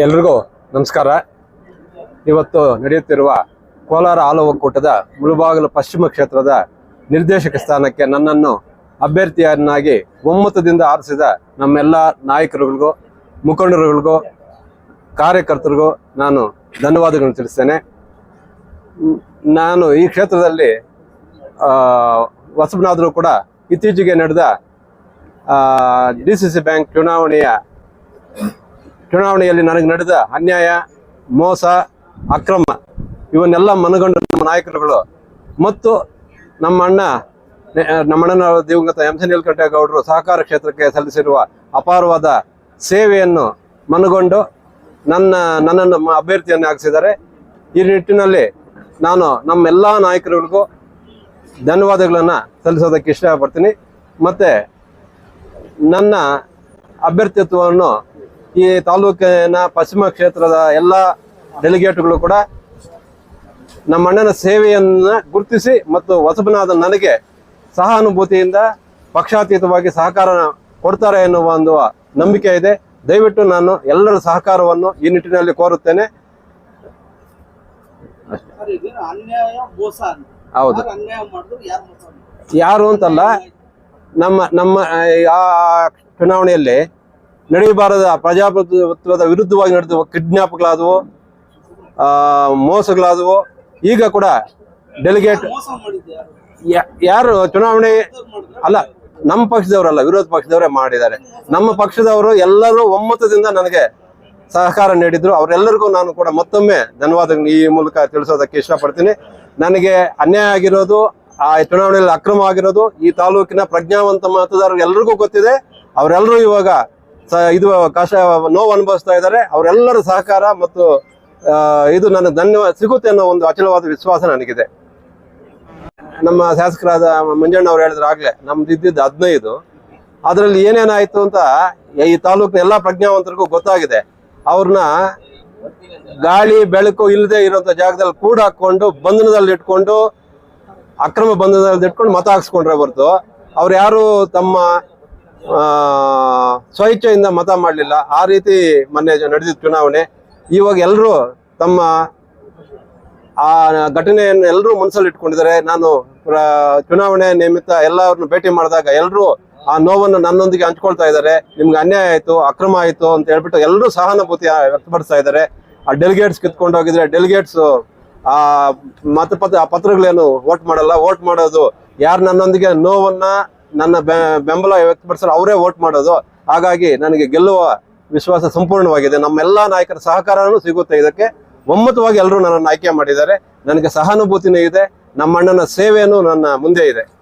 ಎಲ್ರಿಗೂ ನಮಸ್ಕಾರ. ಇವತ್ತು ನಡೆಯುತ್ತಿರುವ ಕೋಲಾರ ಹಾಲು ಒಕ್ಕೂಟದ ಮುಳುಬಾಗಿಲು ಪಶ್ಚಿಮ ಕ್ಷೇತ್ರದ ನಿರ್ದೇಶಕ ಸ್ಥಾನಕ್ಕೆ ನನ್ನನ್ನು ಅಭ್ಯರ್ಥಿಯನ್ನಾಗಿ ಒಮ್ಮತದಿಂದ ಆರಿಸಿದ ನಮ್ಮೆಲ್ಲ ನಾಯಕರುಗಳಿಗೂ, ಮುಖಂಡರುಗಳಿಗೂ, ಕಾರ್ಯಕರ್ತರಿಗೂ ನಾನು ಧನ್ಯವಾದಗಳನ್ನು ತಿಳಿಸ್ತೇನೆ. ನಾನು ಈ ಕ್ಷೇತ್ರದಲ್ಲಿ ಹೊಸಬನಾದರೂ ಕೂಡ ಇತ್ತೀಚೆಗೆ ನಡೆದ ಡಿ ಸಿ ಸಿ ಬ್ಯಾಂಕ್ ಚುನಾವಣೆಯ ಚುನಾವಣೆಯಲ್ಲಿ ನನಗೆ ನಡೆದ ಅನ್ಯಾಯ, ಮೋಸ, ಅಕ್ರಮ ಇವನ್ನೆಲ್ಲ ಮನಗಂಡು ನಮ್ಮ ನಾಯಕರುಗಳು. ಮತ್ತು ನಮ್ಮ ಅಣ್ಣ ನಮ್ಮಣ್ಣನ ದಿವಂಗತ ಎಂ. ಸಿ ನೀಲಕಂಠೇಗೌಡರು ಸಹಕಾರ ಕ್ಷೇತ್ರಕ್ಕೆ ಸಲ್ಲಿಸಿರುವ ಅಪಾರವಾದ ಸೇವೆಯನ್ನು ಮನಗೊಂಡು ನನ್ನ, ನನ್ನನ್ನು ಅಭ್ಯರ್ಥಿಯನ್ನು ಹಾಕಿಸಿದ್ದಾರೆ ಈ ನಿಟ್ಟಿನಲ್ಲಿ ನಾನು ನಮ್ಮೆಲ್ಲ ನಾಯಕರುಗಳಿಗೂ ಧನ್ಯವಾದಗಳನ್ನು ಸಲ್ಲಿಸೋದಕ್ಕೆ ಇಷ್ಟಪಡ್ತೀನಿ. ಮತ್ತು ನನ್ನ ಅಭ್ಯರ್ಥಿತ್ವವನ್ನು ಈ ತಾಲೂಕಿನ ಪಶ್ಚಿಮ ಕ್ಷೇತ್ರದ ಎಲ್ಲ ಡೆಲಿಗೇಟ್ಗಳು ಕೂಡ ನಮ್ಮ ಅಣ್ಣನ ಸೇವೆಯನ್ನು ಗುರುತಿಸಿ ಮತ್ತು ಹೊಸಬನಾದ ನನಗೆ ಸಹಾನುಭೂತಿಯಿಂದ ಪಕ್ಷಾತೀತವಾಗಿ ಸಹಕಾರ ಕೊಡ್ತಾರೆ ಎನ್ನುವ ಒಂದು ನಂಬಿಕೆ ಇದೆ. ದಯವಿಟ್ಟು ನಾನು ಎಲ್ಲರ ಸಹಕಾರವನ್ನು ಈ ನಿಟ್ಟಿನಲ್ಲಿ ಕೋರುತ್ತೇನೆ. ಹೌದು. ಯಾರು ಅಂತಲ್ಲ, ನಮ್ಮ ನಮ್ಮ ಆ, ಚುನಾವಣೆಯಲ್ಲಿ ನಡೆಯಬಾರದ ಪ್ರಜಾಪ್ರಭುತ್ವದ ವಿರುದ್ಧವಾಗಿ ನಡೆದ ಕಿಡ್ನಾಪ್ಗಳಾದವು ಮೋಸಗಳಾದವು, ಈಗ ಕೂಡ ಡೆಲಿಗೇಟ್ ಯಾರು ಚುನಾವಣೆ ಅಲ್ಲ, ನಮ್ಮ ಪಕ್ಷದವರಲ್ಲ, ವಿರೋಧ ಪಕ್ಷದವರೇ ಮಾಡಿದ್ದಾರೆ. ನಮ್ಮ ಪಕ್ಷದವರು ಎಲ್ಲರೂ ಒಮ್ಮತದಿಂದ ನನಗೆ ಸಹಕಾರ ನೀಡಿದ್ರು. ಅವರೆಲ್ಲರಿಗೂ ನಾನು ಕೂಡ ಮತ್ತೊಮ್ಮೆ ಧನ್ಯವಾದ ಈ ಮೂಲಕ ತಿಳಿಸೋದಕ್ಕೆ ಇಷ್ಟಪಡ್ತೀನಿ. ನನಗೆ ಅನ್ಯಾಯ ಆಗಿರೋದು, ಆ ಚುನಾವಣೆಯಲ್ಲಿ ಅಕ್ರಮ ಆಗಿರೋದು, ಈ ತಾಲೂಕಿನ ಪ್ರಜ್ಞಾವಂತ ಮತದಾರರು ಎಲ್ರಿಗೂ ಗೊತ್ತಿದೆ. ಅವರೆಲ್ಲರೂ ಇವಾಗ ಇದು ಕಷ್ಟ ನೋವು ಅನುಭವಿಸ್ತಾ ಇದ್ದಾರೆ. ಅವರೆಲ್ಲರ ಸಹಕಾರ ಮತ್ತು ಇದು ನನಗೆ ಧನ್ಯವಾದ, ಸಿಗುತ್ತೆ ಅನ್ನೋ ಒಂದು ಅಚಲವಾದ ವಿಶ್ವಾಸ ನನಗಿದೆ. ನಮ್ಮ ಶಾಸಕರಾದ ಮಂಜಣ್ಣ ಅವ್ರು ಹೇಳಿದ್ರು ಆಗ್ಲೇ, ನಮ್ದು ಇದ್ದಿದ್ದು ಹದಿನೈದು. ಅದರಲ್ಲಿ ಏನೇನಾಯ್ತು ಅಂತ ಈ ತಾಲೂಕಿನ ಎಲ್ಲಾ ಪ್ರಜ್ಞಾವಂತರಿಗೂ ಗೊತ್ತಾಗಿದೆ. ಅವ್ರನ್ನ ಗಾಳಿ, ಬೆಳಕು ಇಲ್ಲದೆ ಇರೋಂಥ ಜಾಗದಲ್ಲಿ ಕೂಡ ಹಾಕೊಂಡು ಬಂಧನದಲ್ಲಿ ಇಟ್ಕೊಂಡು, ಅಕ್ರಮ ಬಂಧನದಲ್ಲಿ ಇಟ್ಕೊಂಡು ಮತ ಹಾಕ್ಸ್ಕೊಂಡ್ರೆ ಹೊರತು, ಅವ್ರು ಯಾರು ತಮ್ಮ ಸ್ವಇಚ್ಛೆಯಿಂದ ಮತ ಮಾಡಲಿಲ್ಲ. ಆ ರೀತಿ ಮೊನ್ನೆ ನಡೆದಿದ್ದ ಚುನಾವಣೆ. ಇವಾಗ ಎಲ್ಲರೂ ತಮ್ಮ ಆ ಘಟನೆಯನ್ನು ಎಲ್ಲರೂ ಮನಸ್ಸಲ್ಲಿ ಇಟ್ಕೊಂಡಿದ್ದಾರೆ ನಾನು ಚುನಾವಣೆ ನಿಮಿತ್ತ ಎಲ್ಲರನ್ನು ಭೇಟಿ ಮಾಡಿದಾಗ ಎಲ್ಲರೂ ಆ ನೋವನ್ನು ನನ್ನೊಂದಿಗೆ ಹಂಚ್ಕೊಳ್ತಾ ಇದ್ದಾರೆ. ನಿಮ್ಗೆ ಅನ್ಯಾಯ ಆಯಿತು, ಅಕ್ರಮ ಆಯಿತು ಅಂತ ಹೇಳ್ಬಿಟ್ಟು ಎಲ್ಲರೂ ಸಹಾನುಭೂತಿ ವ್ಯಕ್ತಪಡಿಸ್ತಾ ಇದ್ದಾರೆ. ಆ ಡೆಲಿಗೇಟ್ಸ್ ಕಿತ್ಕೊಂಡು ಹೋಗಿದ್ರೆ ಡೆಲಿಗೇಟ್ಸ್ ಆ ಮತಪತ್ರ ಆ ಪತ್ರಗಳೇನು ವೋಟ್ ಮಾಡಲ್ಲ. ವೋಟ್ ಮಾಡೋದು ಯಾರು ನನ್ನೊಂದಿಗೆ ನೋವನ್ನ ನನ್ನ ಬೆಂಬಲ ವ್ಯಕ್ತಪಡಿಸಲು ಅವರೇ ವೋಟ್ ಮಾಡೋದು. ಹಾಗಾಗಿ ನನಗೆ ಗೆಲ್ಲುವ ವಿಶ್ವಾಸ ಸಂಪೂರ್ಣವಾಗಿದೆ. ನಮ್ಮೆಲ್ಲ ನಾಯಕರ ಸಹಕಾರನೂ ಸಿಗುತ್ತೆ. ಇದಕ್ಕೆ ಒಮ್ಮತವಾಗಿ ಎಲ್ಲರೂ ನನ್ನನ್ನು ಆಯ್ಕೆ ಮಾಡಿದ್ದಾರೆ. ನನಗೆ ಸಹಾನುಭೂತಿನೂ ಇದೆ. ನಮ್ಮಣ್ಣನ ಸೇವೆಯೂ ನನ್ನ ಮುಂದೆ ಇದೆ.